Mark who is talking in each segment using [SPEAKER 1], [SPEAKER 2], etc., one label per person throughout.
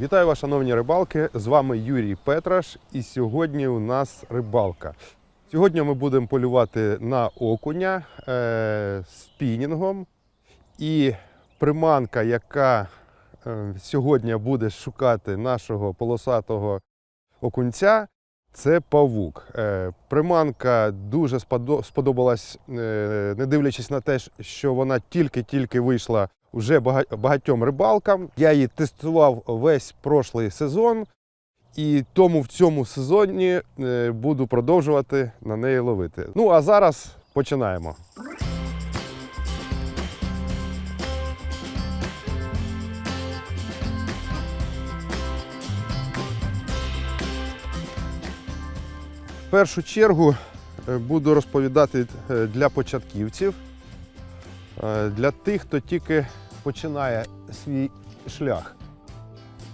[SPEAKER 1] Вітаю вас, шановні рибалки! З вами Юрій Петраш, і сьогодні у нас рибалка. Сьогодні ми будемо полювати на окуня е, спінінгом. І приманка, яка е, сьогодні буде шукати нашого полосатого окунця, це павук. Е, приманка дуже сподобалась, е, не дивлячись на те, що вона тільки-тільки вийшла вже багатьом рибалкам. Я її тестував весь прошлий сезон, і тому в цьому сезоні е, буду продовжувати на неї ловити. Ну а зараз починаємо. В першу чергу е, буду розповідати е, для початківців, для тих, хто тільки починає свій шлях.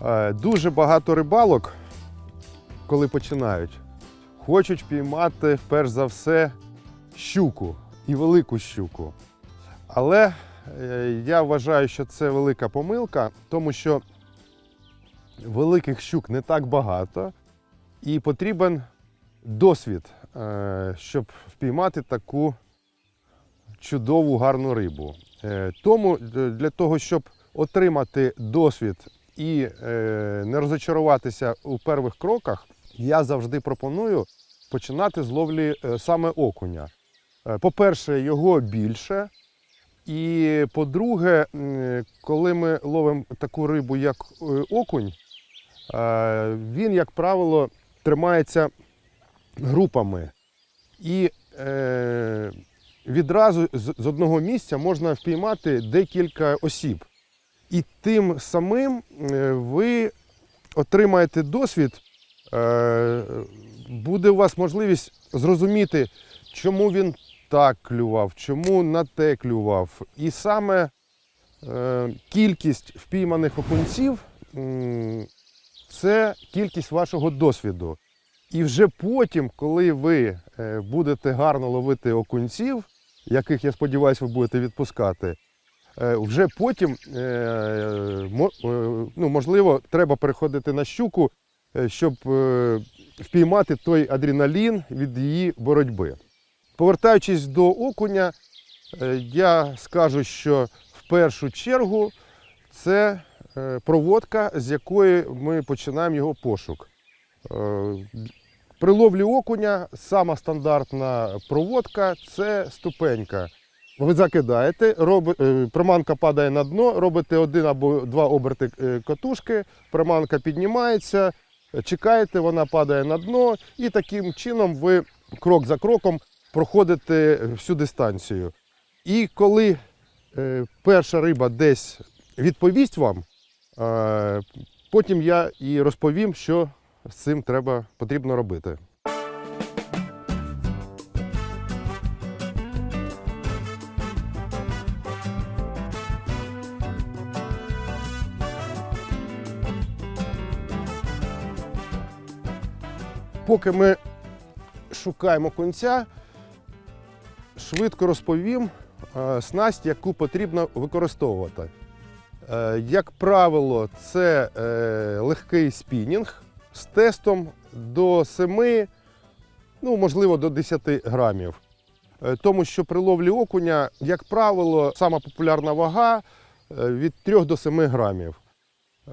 [SPEAKER 1] Е, Дуже багато рибалок, коли починають, хочуть піймати перш за все щуку і велику щуку. Але е, я вважаю, що це велика помилка, тому що великих щук не так багато, і потрібен досвід, е, щоб впіймати таку чудову гарну рибу. Е, Тому е, для того, щоб отримати досвід і е, не розочаруватися у перших кроках, я завжди пропоную починати з ловлі саме окуня. По-перше, його більше. І по-друге, коли ми ловимо таку рибу, як окунь, він, як правило, тримається групами. І відразу з, одного місця можна впіймати декілька осіб. І тим самим е, ви отримаєте досвід, е, буде у вас можливість зрозуміти, чому він так клював, чому на те клював. І саме е, кількість впійманих окунців це кількість вашого досвіду. І вже потім, коли ви будете гарно ловити окунців, яких я сподіваюся, ви будете відпускати, е, вже потім, е, е, ну, можливо, треба переходити на щуку, щоб впіймати той адреналін від її боротьби. Повертаючись до окуня, я скажу, що в першу чергу це проводка, з якої ми починаємо його пошук. При ловлі окуня сама стандартна проводка це ступенька. Ви закидаєте, роби, е, приманка падає на дно, робите один або два оберти е, катушки, приманка піднімається, чекаєте, вона падає на дно, і таким чином ви крок за кроком проходите всю дистанцію. І коли е, перша риба десь відповість вам, потім я і розповім, що з цим треба потрібно робити. Поки ми шукаємо конця, швидко розповім е, снасть, яку потрібно використовувати. Е, Як правило, це е, легкий спінінг з тестом до 7, ну, можливо, до 10 грамів. Е, Тому що при ловлі окуня, як правило, сама популярна вага е, від 3 до 7 грамів.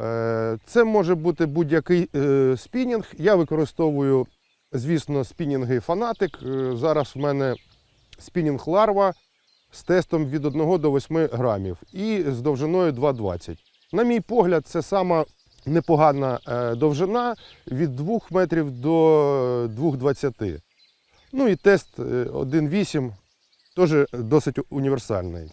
[SPEAKER 1] Е, Це може бути будь-який спінінг. Я використовую, звісно, спінінги фанатик. Зараз в мене спінінг ларва з тестом від 1 до 8 грамів і з довжиною 2,20. На мій погляд, це сама непогана е, довжина від 2 метрів до 2,20. Ну і тест е, 1,8 теж досить універсальний.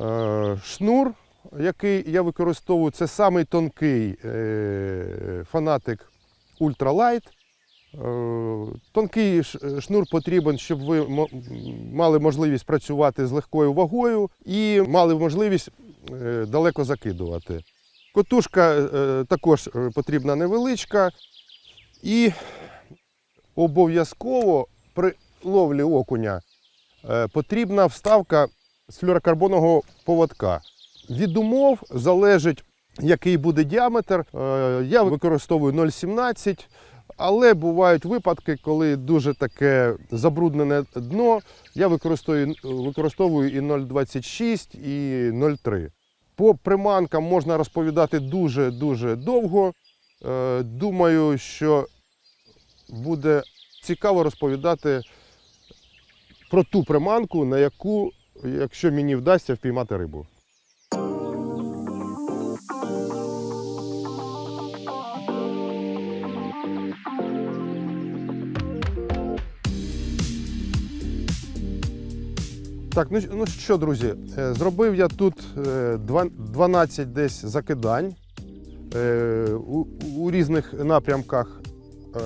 [SPEAKER 1] Е, Шнур, який я використовую, це самий тонкий е, фанатик Ультралайт. Е, Тонкий шнур потрібен, щоб ви мали можливість працювати з легкою вагою і мали можливість е, далеко закидувати. Котушка е, також е, потрібна невеличка. І обов'язково при ловлі окуня е, потрібна вставка з флюорокарбонового поводка. Від умов залежить який буде діаметр. Е, Я використовую 0,17, але бувають випадки, коли дуже таке забруднене дно. Я використовую, використовую і 0,26, і 0,3. По приманкам можна розповідати дуже-дуже довго. Е, Думаю, що буде цікаво розповідати про ту приманку, на яку, якщо мені вдасться впіймати рибу. Так, ну, ну що, друзі, е, зробив я тут е, 12 десь закидань е, у, у різних напрямках. Е,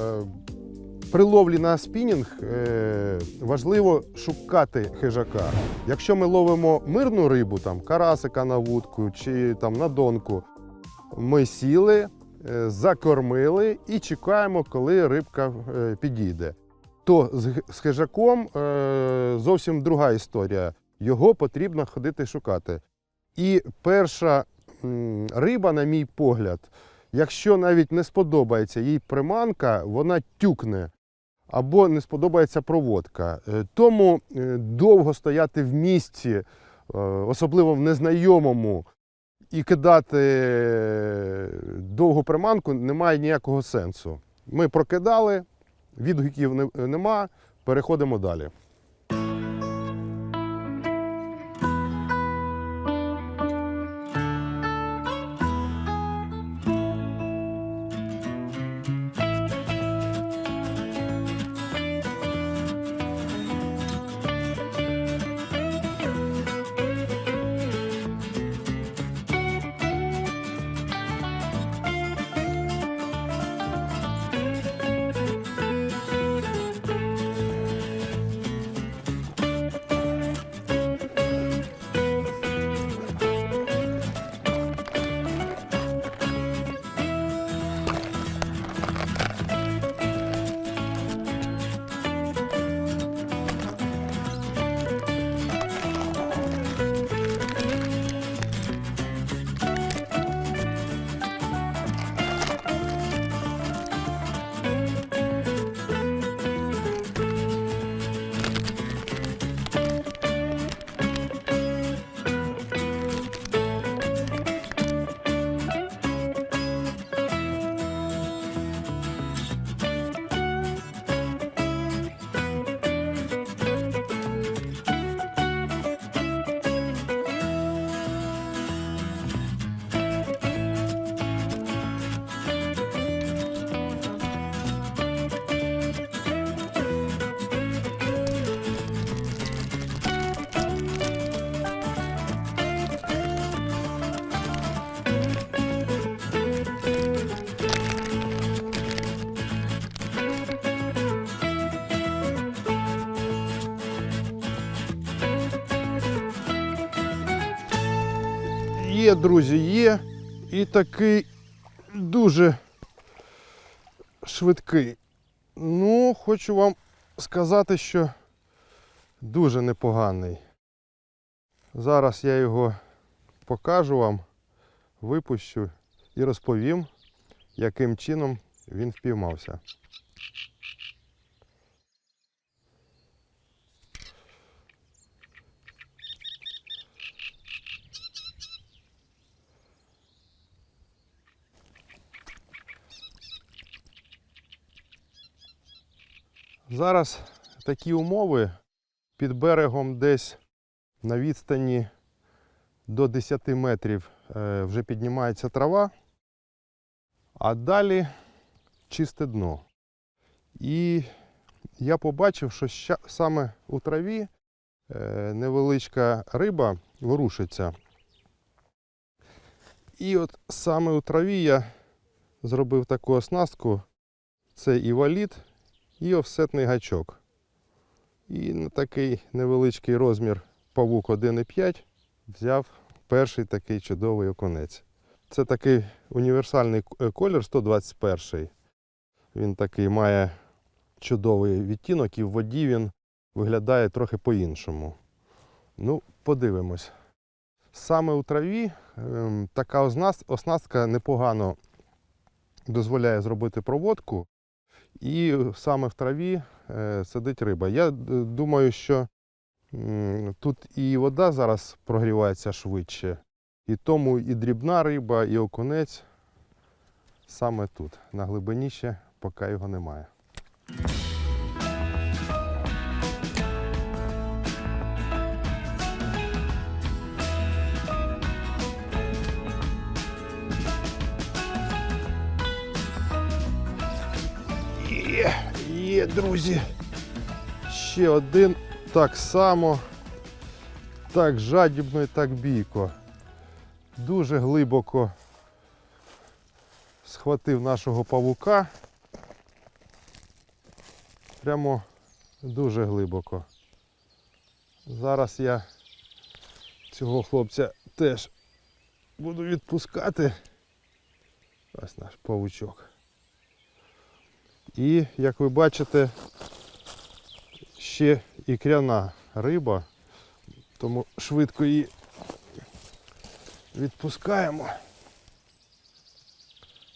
[SPEAKER 1] При ловлі на спінінг е, важливо шукати хижака. Якщо ми ловимо мирну рибу, там карасика на вудку чи там на донку, ми сіли, е, закормили і чекаємо, коли рибка е, підійде. То з, хижаком е, зовсім друга історія. Його потрібно ходити шукати. І перша риба, на мій погляд, якщо навіть не сподобається їй приманка, вона тюкне або не сподобається проводка. Е, Тому е, довго стояти в місці, особливо в незнайомому, і кидати довгу приманку немає ніякого сенсу. Ми прокидали, відгуків не- нема, переходимо далі. Друзі, є. І такий дуже швидкий. Ну, хочу вам сказати, що дуже непоганий. Зараз я його покажу вам, випущу і розповім, яким чином він впіймався. Зараз такі умови під берегом десь на відстані до 10 метрів е, вже піднімається трава, а далі чисте дно. І я побачив, що саме у траві е, невеличка риба ворушиться. І от саме у траві я зробив таку оснастку. Це і валіт, і офсетний гачок. І на такий невеличкий розмір павук 1,5 взяв перший такий чудовий окунець. Це такий універсальний колір 121. Він такий має чудовий відтінок, і в воді він виглядає трохи по-іншому. Ну, подивимось. Саме у траві ем, така оснастка непогано дозволяє зробити проводку, і саме в траві е, сидить риба. Я е, думаю, що тут і вода зараз прогрівається швидше, і тому і дрібна риба, і окунець саме тут, на глибині ще поки його немає. Є, є, друзі. Ще один так само, так жадібно і так бійко. Дуже глибоко схватив нашого павука. Прямо дуже глибоко. Зараз я цього хлопця теж буду відпускати. Ось наш павучок. І, як ви бачите, ще ікряна риба, тому швидко її відпускаємо.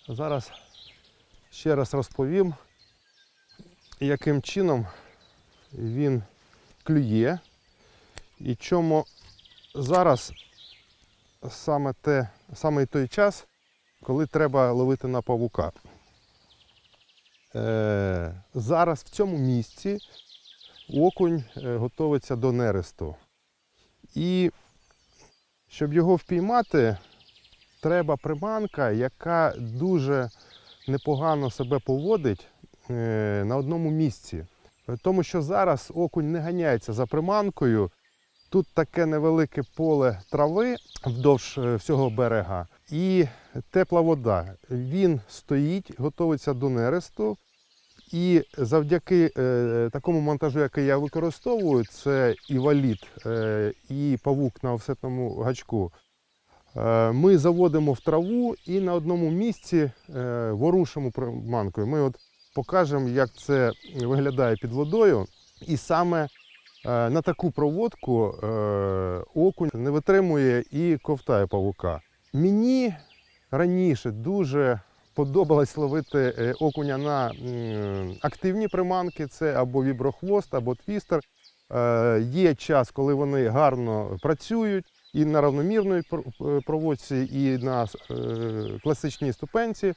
[SPEAKER 1] Зараз ще раз розповім, яким чином він клює і чому зараз саме, те, саме той час, коли треба ловити на павука. Е, зараз в цьому місці окунь е, готується до нересту. І щоб його впіймати, треба приманка, яка дуже непогано себе поводить е, на одному місці. Тому що зараз окунь не ганяється за приманкою. Тут таке невелике поле трави вдовж всього берега і тепла вода. Він стоїть, готується до нересту. І завдяки е, такому монтажу, який я використовую, це і валіт, е, і павук на офсетному гачку. Е, ми заводимо в траву і на одному місці ворушимо приманкою. Ми от покажемо, як це виглядає під водою. І саме на таку проводку окунь не витримує і ковтає павука. Мені раніше дуже подобалось ловити е, окуня на активні приманки, це або віброхвост, або твістер. Е, Є час, коли вони гарно працюють і на равномірної е, проводці, і на класичній ступенці.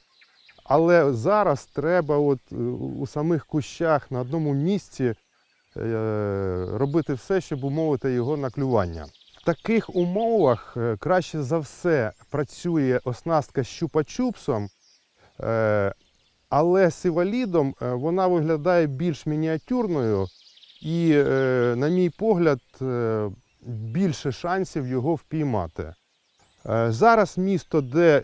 [SPEAKER 1] Але зараз треба от у самих кущах на одному місці робити все, щоб умовити його на клювання. В таких умовах краще за все працює оснастка з щупа-чупсом, Але з івалідом е, вона виглядає більш мініатюрною і, е, на мій погляд, е, більше шансів його впіймати. Е, Зараз місто, де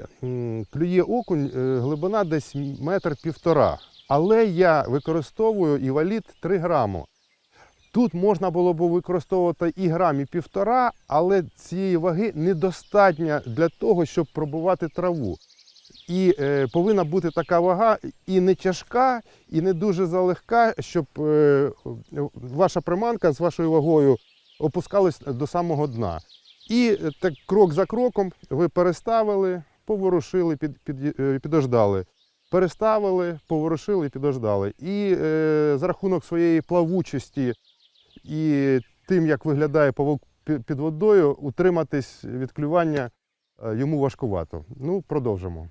[SPEAKER 1] клює окунь, е, глибина десь метр півтора. Але я використовую івалід 3 граму. Тут можна було б використовувати і грам, і півтора, але цієї ваги недостатньо для того, щоб пробувати траву. І е, повинна бути така вага і не тяжка, і не дуже залегка, щоб е, ваша приманка з вашою вагою опускалась до самого дна. І е, так крок за кроком ви переставили, поворушили, під, під, е, підождали. Переставили, поворушили, підождали. І е, за рахунок своєї плавучості і тим, як виглядає павук під водою, утриматись від клювання е, йому важкувато. Ну, продовжимо.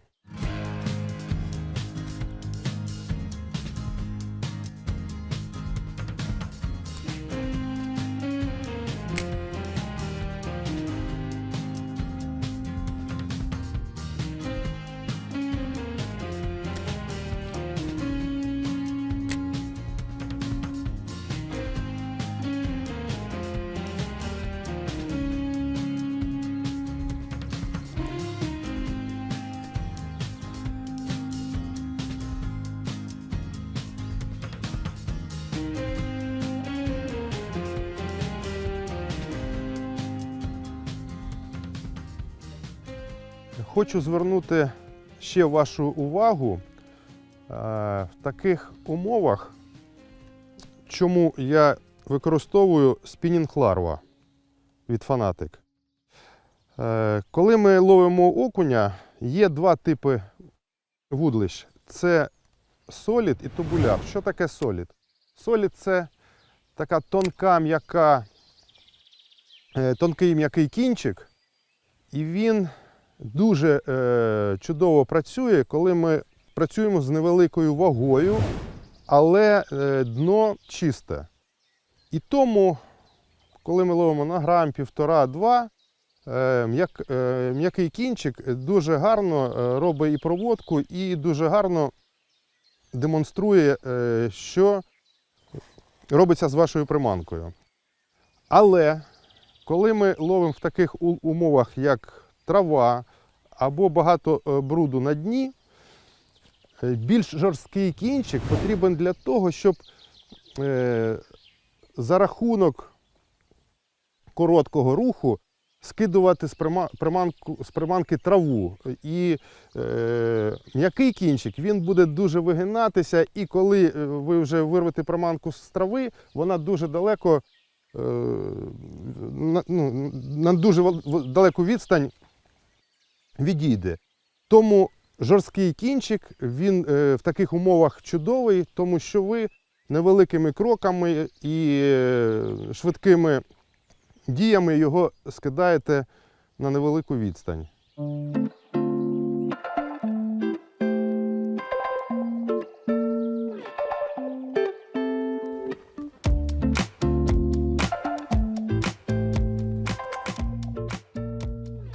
[SPEAKER 1] Хочу звернути ще вашу увагу е, в таких умовах, чому я використовую спінінг ларва від Фанатик. Е, Коли ми ловимо окуня, є два типи вудлищ: це солід і тубуляр. Що таке солід? Солід це така тонка, м'яка, е, тонкий м'який кінчик, і він дуже е, чудово працює, коли ми працюємо з невеликою вагою, але е, дно чисте. І тому, коли ми ловимо на грам, півтора-два, е, е, м'який кінчик дуже гарно е, робить і проводку, і дуже гарно демонструє, що робиться з вашою приманкою. Але коли ми ловимо в таких умовах, як трава або багато е, бруду на дні, е, більш жорсткий кінчик потрібен для того, щоб е, за рахунок короткого руху скидувати з, приманку, з приманки траву. І е, м'який кінчик він буде дуже вигинатися, і коли ви вже вирвете приманку з трави, вона дуже далеко е, на, ну, на дуже далеку відстань відійде. Тому жорсткий кінчик він е, в таких умовах чудовий, тому що ви невеликими кроками і е, швидкими діями його скидаєте на невелику відстань.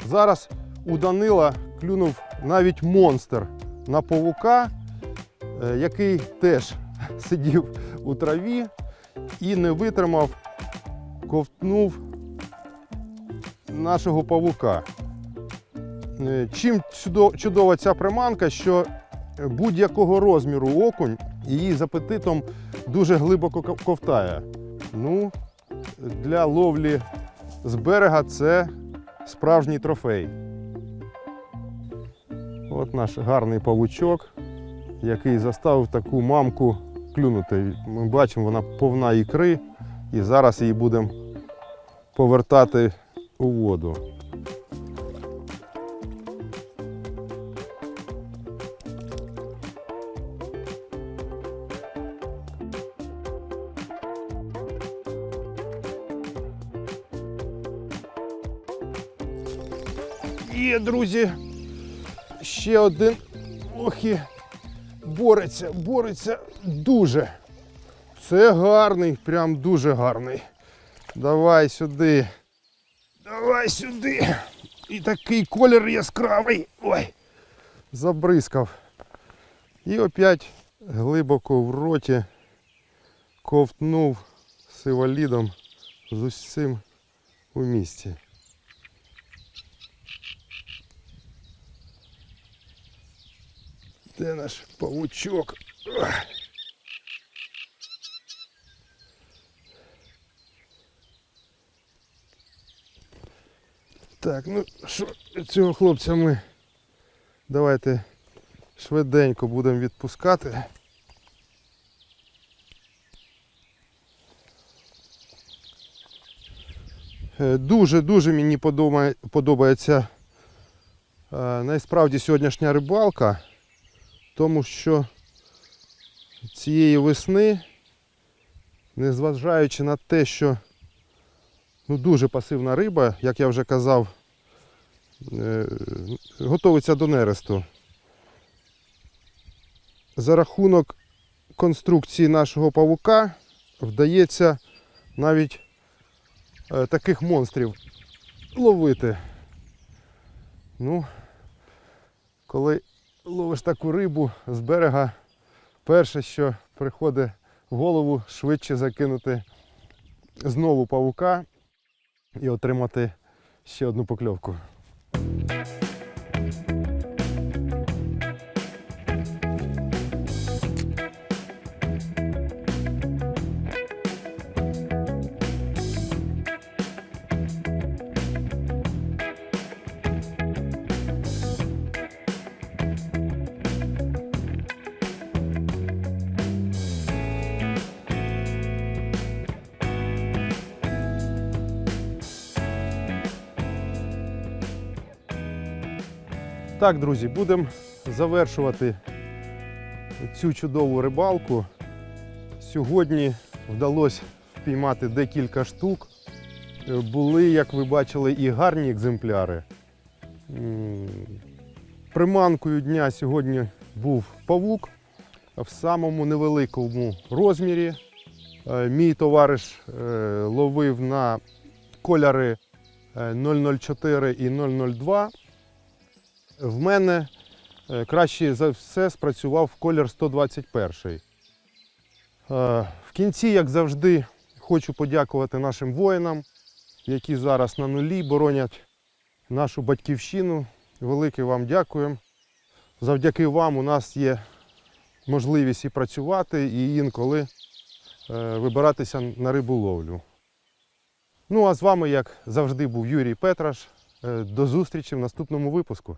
[SPEAKER 1] Зараз у Данила клюнув навіть монстр на павука, е, який теж сидів у траві і не витримав, ковтнув нашого павука. Е, Чим чудова ця приманка, що будь-якого розміру окунь її з апетитом дуже глибоко ковтає. Ну, для ловлі з берега це справжній трофей. От наш гарний павучок, який заставив таку мамку клюнути. Ми бачимо, вона повна ікри, і зараз її будемо повертати у воду. Є, друзі, ще один. Ох і бореться, бореться дуже. Це гарний, прям дуже гарний. Давай сюди. Давай сюди. І такий колір яскравий. Ой. Забризкав. І опять глибоко в роті ковтнув сиволідом з усім у місті. Де наш павучок? Так, ну що, цього хлопця ми давайте швиденько будемо відпускати. Дуже-дуже мені подобає- подобається е, насправді сьогоднішня рибалка, тому що цієї весни, незважаючи на те, що ну, дуже пасивна риба, як я вже казав, е, готується до нересту. За рахунок конструкції нашого павука вдається навіть е, таких монстрів ловити. Ну, коли ловиш таку рибу з берега, перше, що приходить в голову, швидше закинути знову павука і отримати ще одну покльовку. Так, друзі, будемо завершувати цю чудову рибалку. Сьогодні вдалося впіймати декілька штук. Е, Були, як ви бачили, і гарні екземпляри. Приманкою дня сьогодні був павук в самому невеликому розмірі. Е, Мій товариш е, ловив на кольори е, 004 і 002. В мене е, краще за все спрацював колір 121. Е, В кінці, як завжди, хочу подякувати нашим воїнам, які зараз на нулі боронять нашу батьківщину. Велике вам дякую. Завдяки вам у нас є можливість і працювати, і інколи е, вибиратися на риболовлю. Ну а з вами, як завжди, був Юрій Петраш. До зустрічі в наступному випуску.